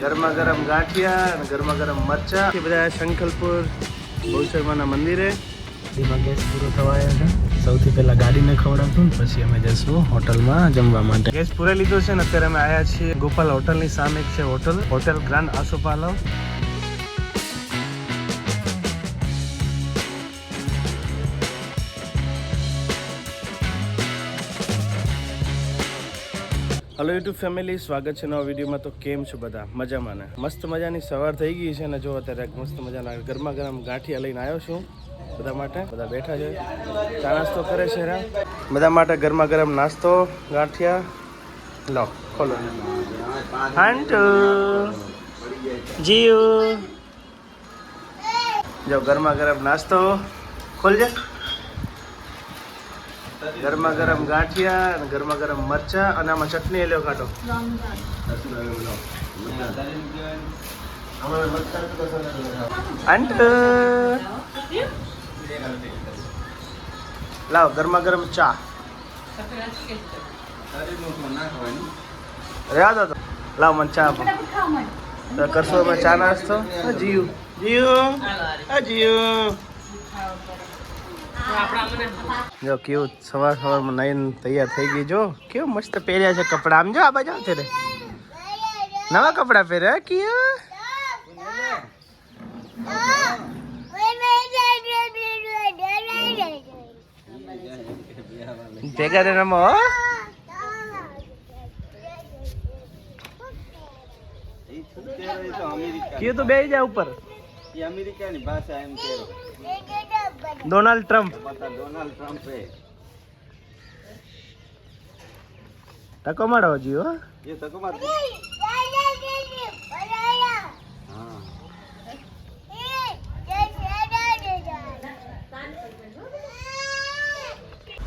ગરમા ગરમ ગાંઠિયા અને ગરમા ગરમ મરચા. એ બધા શંખલપુર બહુચરમાના મંદિરે. એમાં ગેસ પૂરો થવાયો છે. સૌથી પહેલા ગાડીને ખવડાવશું પછી અમે જઈશું હોટલમાં જમવા માટે. ગેસ પૂરે લીધો છે ને અત્યારે અમે આવ્યા છીએ ગોપાલ હોટલની સામે છે hotel. Hotel grand Asopalav. Hello YouTube family સ્વાગત છે નવા વિડીયોમાં. તો કેમ છો બધા? મજામાં ને? મસ્ત મજાની સવાર થઈ ગઈ છે ને જો અત્યારે મસ્ત મજાના ગરમા ગરમ ગાંઠિયા લઈને આવ્યો છું બધા માટે. બધા બેઠા છે. ચા નાસ્તો કરે છે બધા માટે ગરમા ગરમ નાસ્તો, ગાંઠિયા. લો, ખોલો. હાંટુ. જીવ. જો ગરમા ગરમ નાસ્તો. ખોલજે. ગરમા ગરમ ગાંઠિયા અને ગરમા ગરમ મરચા અને આમાં ચટણી એ કાઢો આંટ! લાવ, ગરમા ગરમ ચા. રહ્યા દો લાવ મને ચા આપો. કરશો ચા નાસ્તો? જીયુ. જીવ જીવ જો કેવું? સવાર સવારમાં નાઈને તૈયાર થઈ ગઈ. જો કેવું મસ્ત પહેર્યા છે કપડા. આમ જો આ બાજુ આવતે રે નવા કપડા પહેર્યા કેવું ભેગા રે રમો. કેવું તો બે જા ઉપર. અમેરિકાની ભાષા એમ કે ડોનાલ્ડ ટ્રમ્પ. ડોનાલ્ડ ટ્રમ્પે ટકો મારો હજી હો.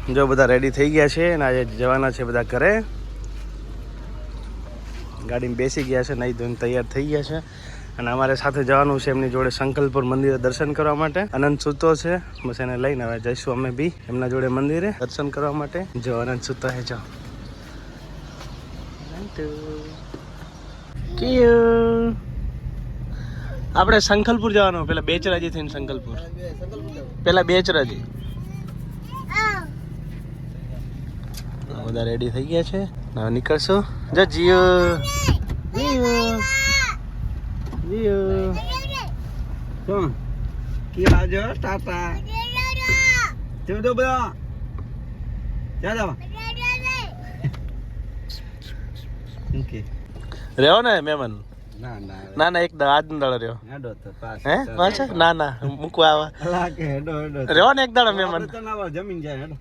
એ જો બધા રેડી થઈ ગયા છે અને આજે જવાના છે બધા ઘરે. ગાડીમાં બેસી ગયા છે નહીં ધોઈને તૈયાર થઈ ગયા છે. અને અમારે સાથે જવાનું છે એમની જોડે સંકલ્પુર મંદિરે દર્શન કરવા માટે. અનંત સુતો છે. બસ એને લઈને હવે જઈશું અમે બી એમના જોડે મંદિરે દર્શન કરવા માટે. જો અનંત સુતો હે, જો. ક્યુ. આપણે સંકલપુર જવાનું, પેલા બેચરાજી થઈને સંકલ્પુર પેલા બેચરાજી. બધા રેડી થઈ ગયા છે. નીકળશો. જો જીઓ જીઓ. જીઓ. શું કે આજો ટાટા તેમ તો બધા ક્યાં જવા ઓકે રહ્યો ને મેમન ના ના ના ના એક આજ દાડો રહ્યો હેડો તો પાસ હે પાછા ના ના મૂકવા આવા અલા હેડો હેડો રહ્યો ને એક દાડો મેમન તો ના આવે, જમીન જાય હેડો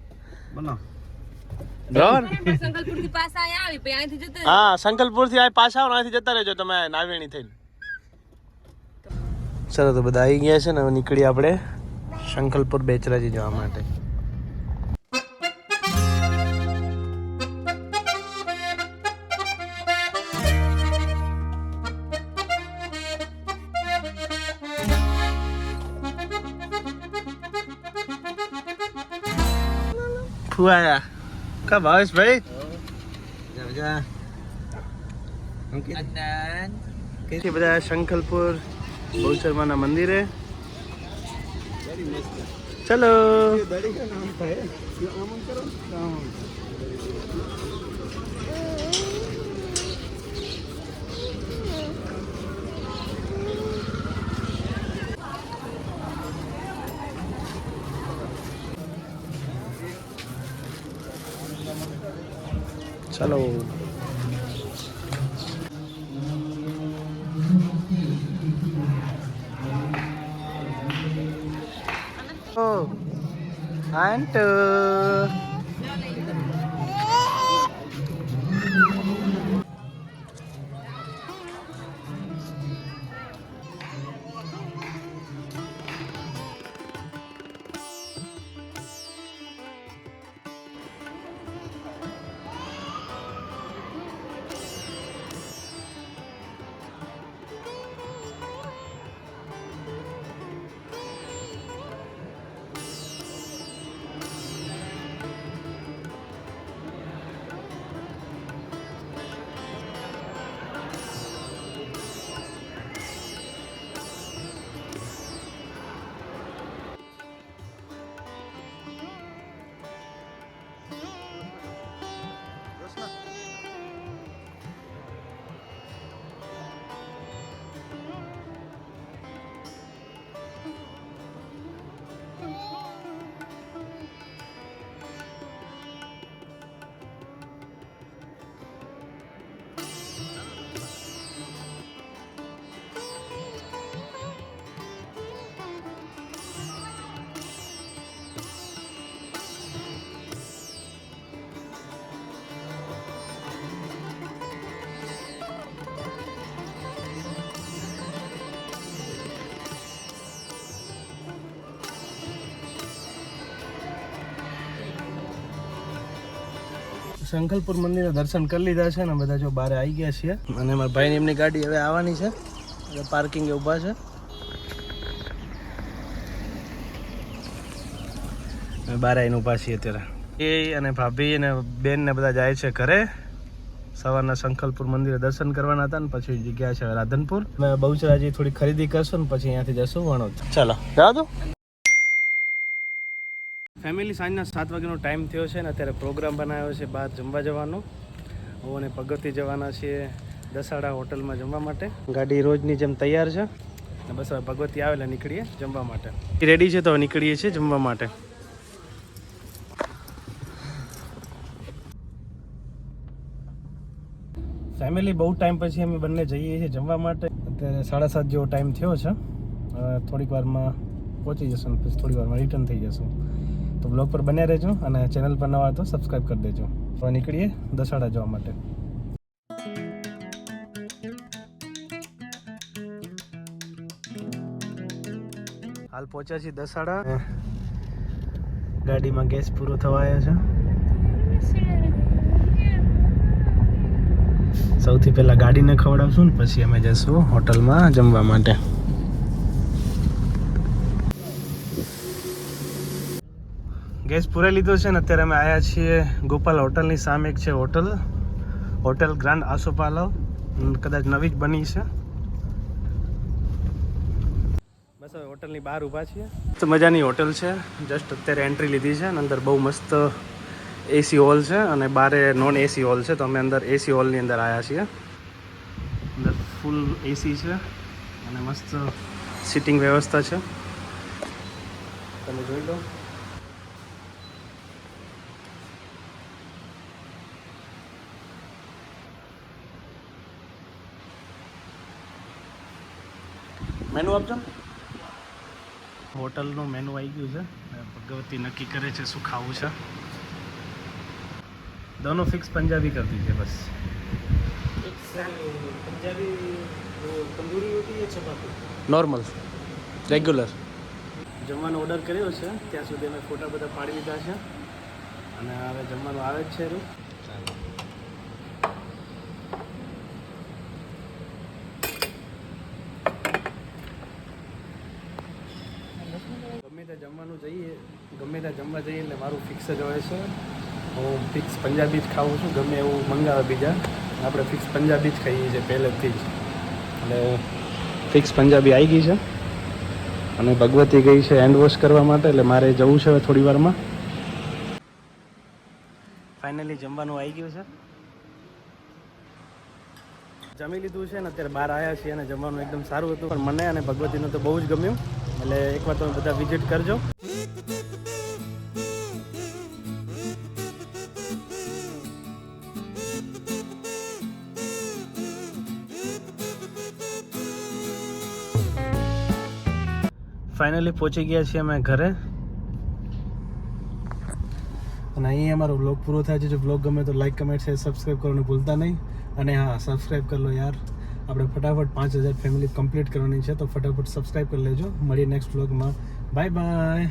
બનો રહ્યો ને સંકલ્પુરથી પાછા આવી પછી અહીંથી જતા હા સંકલપુરથી આ પાછા આવો અહીંથી જતા રહેજો તમે નાવેણી થઈને ચલો તો બધા આવી ગયા છે ને હવે નીકળી આપણે શંકલપુર બેચરાજી જવા માટે. ફુવાયા કા ભાઈ? જા જા અંકિત કે બધા શંખલપુર બહુચરમાના મંદિરે ચલો દડી કે નામ થાય આમ કરો આમ ચલો And. two શંખલપુર મંદિરના દર્શન કરી લીધા છે ને બધા જો બહાર આવી ગયા છીએ. અને મારા ભાઈની એમની ગાડી હવે આવવાની છે. એટલે પાર્કિંગ ઊભા છે. બારે આવીને ઊભા છીએ અત્યારે. એ અને ભાભી અને બેન ને બધા જાય છે ઘરે. સવારના શંખલપુર મંદિરે દર્શન કરવાના હતા ને પછી જગ્યા છે રાધનપુર. અમે બહુચરાજી થોડી ખરીદી કરશું ને પછી અહીંયાથી જશું વણોદ. ચાલો. તો ફેમિલી સાંજના સાત વાગ્યાનો ટાઈમ થયો છે ને અત્યારે પ્રોગ્રામ બનાવ્યો છે બહાર જમવા જવાનો. અને ભગવતી જવાના છીએ દસાડા હોટલમાં જમવા માટે. ગાડી રોજની જેમ તૈયાર છે. ને બસ હવે ભગવતી આવેલા, નીકળીએ જમવા માટે. રેડી છે તો નીકળીએ છીએ જમવા માટે. ફેમિલી બહુ ટાઈમ પછી અમે બંને જઈએ છીએ જમવા માટે. અત્યારે સાડા સાત જેવો ટાઈમ થયો છે. થોડીક વારમાં પહોંચી જશું થોડી વારમાં રિટર્ન થઈ જશું. તો બ્લોગ પર બન્યા રહેજો અને ચેનલ પર નવા તો સબસ્ક્રાઈબ કરી દેજો. તો નીકળીએ દસાડા જવા માટે. હાલ પહોંચ્યા છીએ દસાડા ગાડીમાં ગેસ પૂરો થવા આવ્યો છે. સૌથી પહેલાં ગાડીને ખવડાવશું ને પછી અમે જઈશું હોટલમાં જમવા માટે. ગેસ પૂરાઈ લીધો છે ને અત્યારે અમે આવ્યા છીએ ગોપાલ હોટલની સામે એક છે હોટલ. હોટેલ ગ્રાન્ડ આસોપાલવ. કદાચ નવી જ બની છે. બસ હવે હોટલની બહાર ઊભા છીએ. તો મજાની હોટલ છે. જસ્ટ અત્યારે એન્ટ્રી લીધી છે અને અંદર બહુ મસ્ત એસી હોલ છે અને બારે નોન એસી હોલ છે. તો અમે અંદર એસી હોલની અંદર આવ્યા છીએ. અંદર ફૂલ એસી છે અને મસ્ત સિટિંગ વ્યવસ્થા છે. તમે જોઈ લો. મેનુ આપજો હોટલનું મેનુ આવી ગયું છે. ભગવતી નક્કી કરે છે શું ખાવું છે. દોનો ફિક્સ પંજાબી કરી દીજે બસ. નોર્મલ રેગ્યુલર જમવાનો ઓર્ડર કર્યો છે. ત્યાં સુધી અમે ફોટા બધા પાડી લીધા છે. અને હવે જમવાનું આવે જ છે જઈએ, ગમે ત્યાં જમવા જઈએ એટલે મારું ફિક્સ જ હોય છે. હું ફિક્સ પંજાબી જ ખાઉં છું, ગમે એવું મંગાવે બીજા. આપણે ફિક્સ પંજાબી જ ખાઈએ છીએ પહેલેથી જ. એટલે ફિક્સ પંજાબી આવી ગઈ છે. અને ભગવતી ગઈ છે હેન્ડ વોશ કરવા માટે, એટલે મારે જવું છે થોડી વારમાં. ફાઇનલી જમવાનું આવી ગયું છે. જમી લીધું છે ને અત્યારે બહાર આવ્યા છીએ અને જમવાનું એકદમ સારું હતું. પણ મને અને ભગવતીનું તો બહુ જ ગમ્યું. એટલે એકવાર તમે બધા વિઝિટ કરજો. ફાઇનલી પહોંચી ગયા છીએ અમે ઘરે. અને અહીં અમારો બ્લોગ પૂરો થાય છે. જો બ્લોગ ગમે તો લાઈક કમેન્ટ શેર સબસ્ક્રાઈબ કરવાનું ભૂલતા નહીં. અને હા સબસ્ક્રાઈબ કરી લો યાર. આપણે ફટાફટ પાંચ હજાર ફેમિલી કમ્પ્લીટ કરવાની છે, તો ફટાફટ સબસ્ક્રાઈબ કરી લેજો. મળીએ નેક્સ્ટ બ્લોગમાં બાય બાય